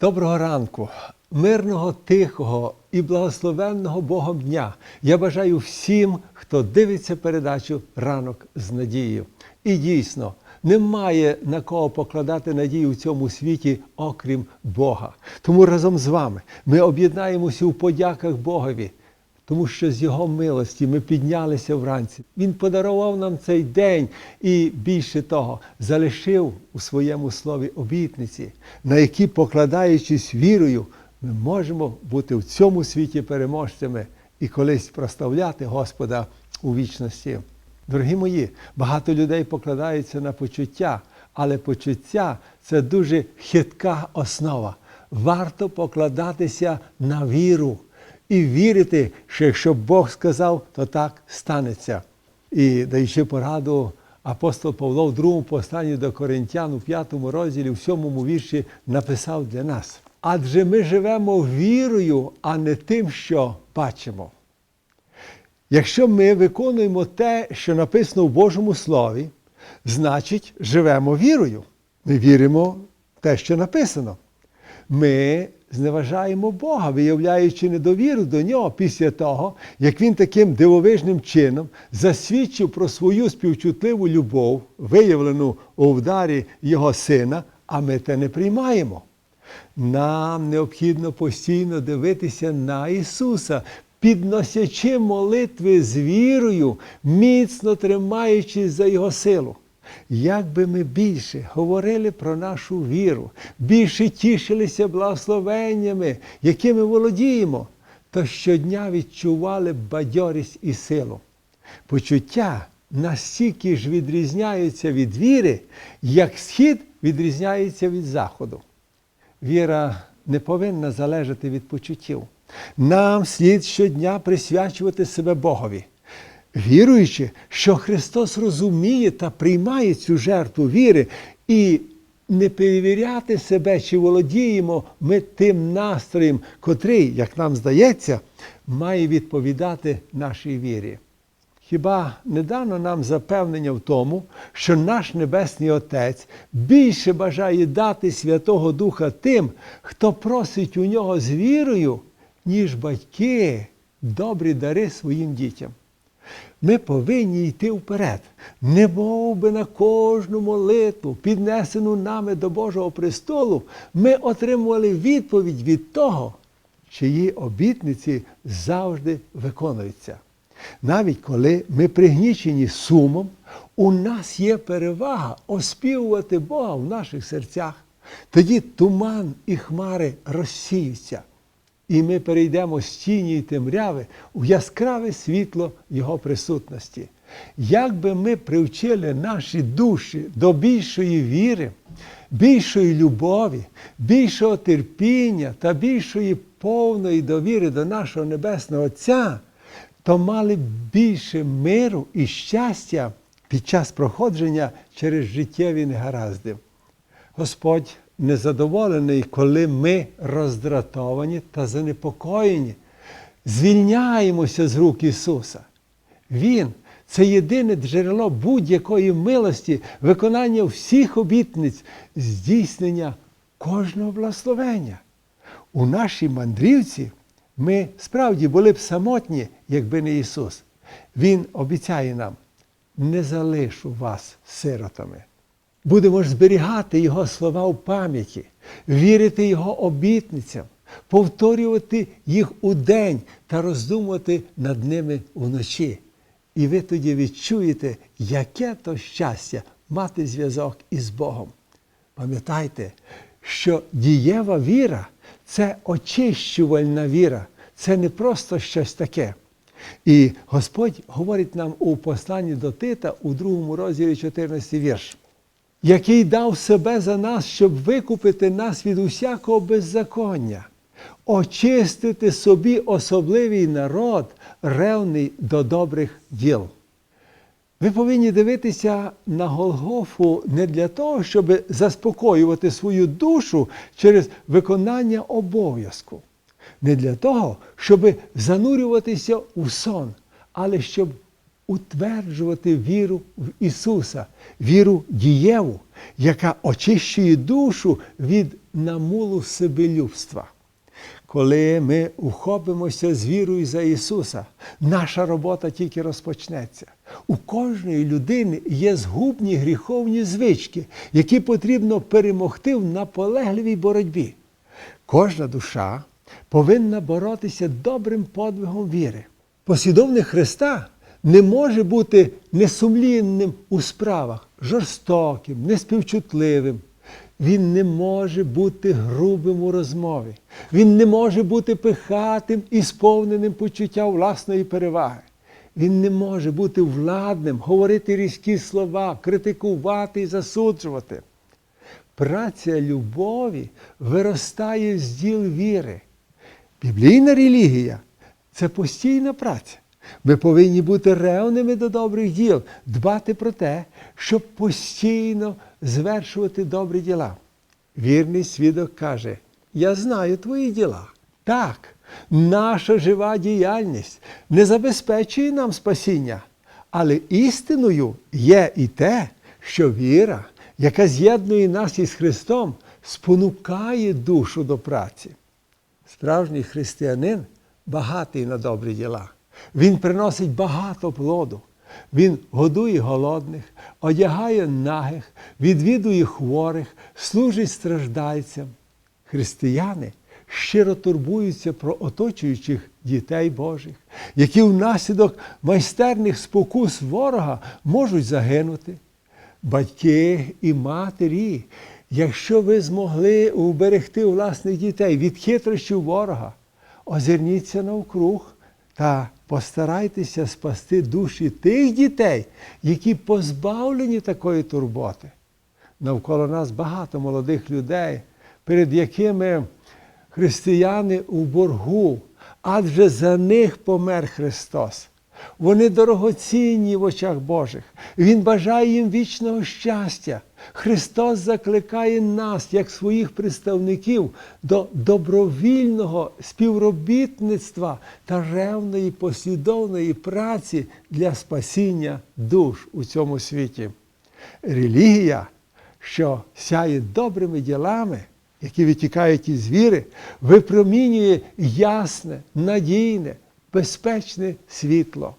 Доброго ранку, мирного, тихого і благословенного Богом дня. Я бажаю всім, хто дивиться передачу Ранок з надією. І дійсно, немає на кого покладати надію в цьому світі, окрім Бога. Тому разом з вами ми об'єднаємося у подяках Богові. Тому що з Його милості ми піднялися вранці. Він подарував нам цей день і більше того, залишив у своєму слові обітниці, на які, покладаючись вірою, ми можемо бути в цьому світі переможцями і колись прославляти Господа у вічності. Дорогі мої, багато людей покладаються на почуття, але почуття це дуже хитка основа. Варто покладатися на віру і вірити, що якщо Бог сказав, то так станеться. І даючи пораду, апостол Павло в другому посланні до Коринтян у п'ятому розділі, в сьомому вірші написав для нас. Адже ми живемо вірою, а не тим, що бачимо. Якщо ми виконуємо те, що написано в Божому Слові, значить живемо вірою. Ми віримо в те, що написано. Ми зневажаємо Бога, виявляючи недовіру до нього після того, як він таким дивовижним чином засвідчив про свою співчутливу любов, виявлену у вдарі його сина, а ми те не приймаємо. Нам необхідно постійно дивитися на Ісуса, підносячи молитви з вірою, міцно тримаючись за Його силу. Як би ми більше говорили про нашу віру, більше тішилися благословеннями, якими володіємо, то щодня відчували бадьорість і силу. Почуття настільки ж відрізняються від віри, як схід відрізняється від заходу. Віра не повинна залежати від почуттів. Нам слід щодня присвячувати себе Богові, віруючи, що Христос розуміє та приймає цю жертву віри і не перевіряти себе, чи володіємо ми тим настроєм, котрий, як нам здається, має відповідати нашій вірі. Хіба не дано нам запевнення в тому, що наш Небесний Отець більше бажає дати Святого Духа тим, хто просить у нього з вірою, ніж батьки добрі дари своїм дітям? Ми повинні йти вперед, не мов би на кожну молитву, піднесену нами до Божого престолу, ми отримували відповідь від того, чиї обітниці завжди виконуються. Навіть коли ми пригнічені сумом, у нас є перевага оспівувати Бога в наших серцях. Тоді туман і хмари розсіються, і ми перейдемо з тіні й темряви у яскраве світло Його присутності. Як би ми привчили наші душі до більшої віри, більшої любові, більшого терпіння та більшої повної довіри до нашого Небесного Отця, то мали б більше миру і щастя під час проходження через життєві негаразди. Господь незадоволений, коли ми роздратовані та занепокоєні, звільняємося з рук Ісуса. Він це єдине джерело будь-якої милості, виконання всіх обітниць, здійснення кожного благословення. У нашій мандрівці ми справді були б самотні, якби не Ісус. Він обіцяє нам, не залишу вас сиротами. Будемо ж зберігати Його слова в пам'яті, вірити Його обітницям, повторювати їх у день та роздумувати над ними вночі. І ви тоді відчуєте, яке то щастя мати зв'язок із Богом. Пам'ятайте, що дієва віра це очищувальна віра, це не просто щось таке. І Господь говорить нам у посланні до Тита у другому розділі 14 вірш, який дав себе за нас, щоб викупити нас від усякого беззаконня, очистити собі особливий народ, ревний до добрих діл. Ви повинні дивитися на Голгофу не для того, щоб заспокоювати свою душу через виконання обов'язку, не для того, щоб занурюватися у сон, але щоб утверджувати віру в Ісуса, віру дієву, яка очищує душу від на мулу себелюбства. Коли ми ухопимося з вірою за Ісуса, наша робота тільки розпочнеться. У кожної людини є згубні гріховні звички, які потрібно перемогти в наполегливій боротьбі. Кожна душа повинна боротися добрим подвигом віри. Послідовник Христа не може бути несумлінним у справах, жорстоким, неспівчутливим. Він не може бути грубим у розмові. Він не може бути пихатим і сповненим почуття власної переваги. Він не може бути владним, говорити різкі слова, критикувати і засуджувати. Праця любові виростає з діл віри. Біблійна релігія це постійна праця. Ми повинні бути ревними до добрих діл, дбати про те, щоб постійно звершувати добрі діла. Вірний свідок каже: Я знаю твої діла. Так, наша жива діяльність не забезпечує нам спасіння, але істиною є і те, що віра, яка з'єднує нас із Христом, спонукає душу до праці. Справжній християнин багатий на добрі діла. Він приносить багато плоду. Він годує голодних, одягає нагих, відвідує хворих, служить страждальцям. Християни щиро турбуються про оточуючих дітей Божих, які внаслідок майстерних спокус ворога можуть загинути. Батьки і матері, якщо ви змогли уберегти власних дітей від хитрощів ворога, озирніться навкруг та постарайтеся спасти душі тих дітей, які позбавлені такої турботи. Навколо нас багато молодих людей, перед якими християни у боргу, адже за них помер Христос. Вони дорогоцінні в очах Божих. Він бажає їм вічного щастя. Христос закликає нас, як своїх представників, до добровільного співробітництва та ревної послідовної праці для спасіння душ у цьому світі. Релігія, що сяє добрими ділами, які витікають із віри, випромінює ясне, надійне, безпечне світло.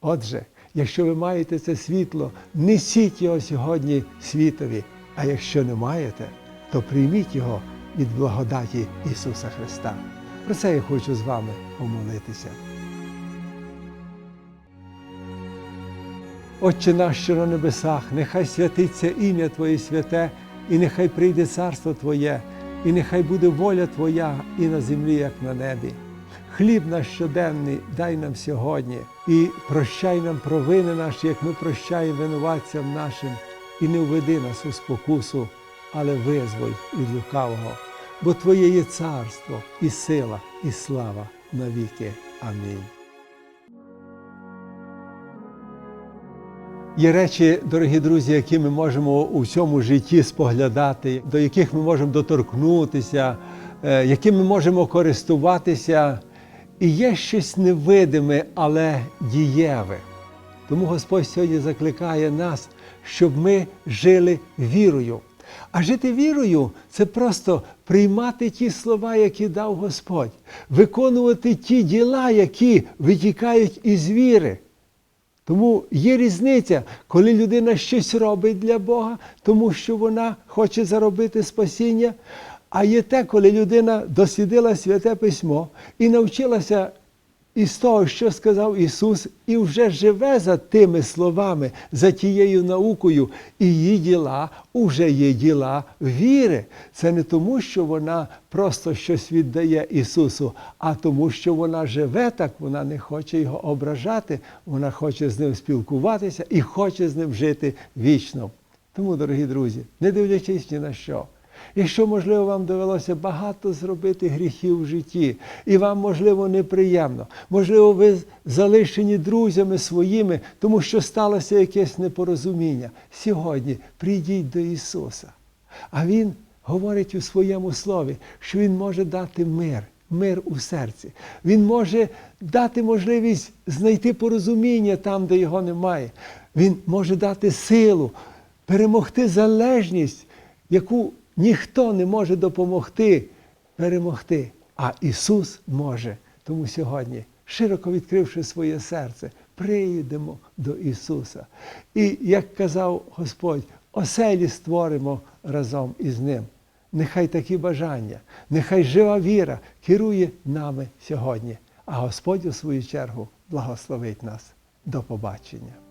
Отже, якщо ви маєте це світло, несіть його сьогодні світові. А якщо не маєте, то прийміть його від благодаті Ісуса Христа. Про це я хочу з вами помолитися. Отче наш, що на небесах, нехай святиться ім'я Твоє святе, і нехай прийде царство Твоє, і нехай буде воля Твоя і на землі, як на небі. Хліб наш щоденний дай нам сьогодні, і прощай нам провини наші, як ми прощаємо винуватцям нашим, і не введи нас у спокусу, але визволь від лукавого, бо Твоє є царство, і сила, і слава навіки. Амінь. Є речі, дорогі друзі, які ми можемо у цьому житті споглядати, до яких ми можемо доторкнутися, е, якими ми можемо користуватися. І є щось невидиме, але дієве. Тому Господь сьогодні закликає нас, щоб ми жили вірою. А жити вірою це просто приймати ті слова, які дав Господь, виконувати ті діла, які витікають із віри. Тому є різниця, коли людина щось робить для Бога, тому що вона хоче заробити спасіння. А є те, коли людина дослідила святе письмо і навчилася із того, що сказав Ісус, і вже живе за тими словами, за тією наукою, і її діла вже є діла віри. Це не тому, що вона просто щось віддає Ісусу, а тому, що вона живе так, вона не хоче його ображати, вона хоче з ним спілкуватися і хоче з ним жити вічно. Тому, дорогі друзі, не дивлячись ні на що. Якщо, можливо, вам довелося багато зробити гріхів в житті, і вам, можливо, неприємно, можливо, ви залишені друзями своїми, тому що сталося якесь непорозуміння. Сьогодні прийдіть до Ісуса. А Він говорить у своєму слові, що Він може дати мир, мир у серці. Він може дати можливість знайти порозуміння там, де його немає. Він може дати силу, перемогти залежність, яку ніхто не може допомогти перемогти, а Ісус може. Тому сьогодні, широко відкривши своє серце, приїдемо до Ісуса. І, як казав Господь, оселі створимо разом із Ним. Нехай такі бажання, нехай жива віра керує нами сьогодні. А Господь у свою чергу благословить нас. До побачення.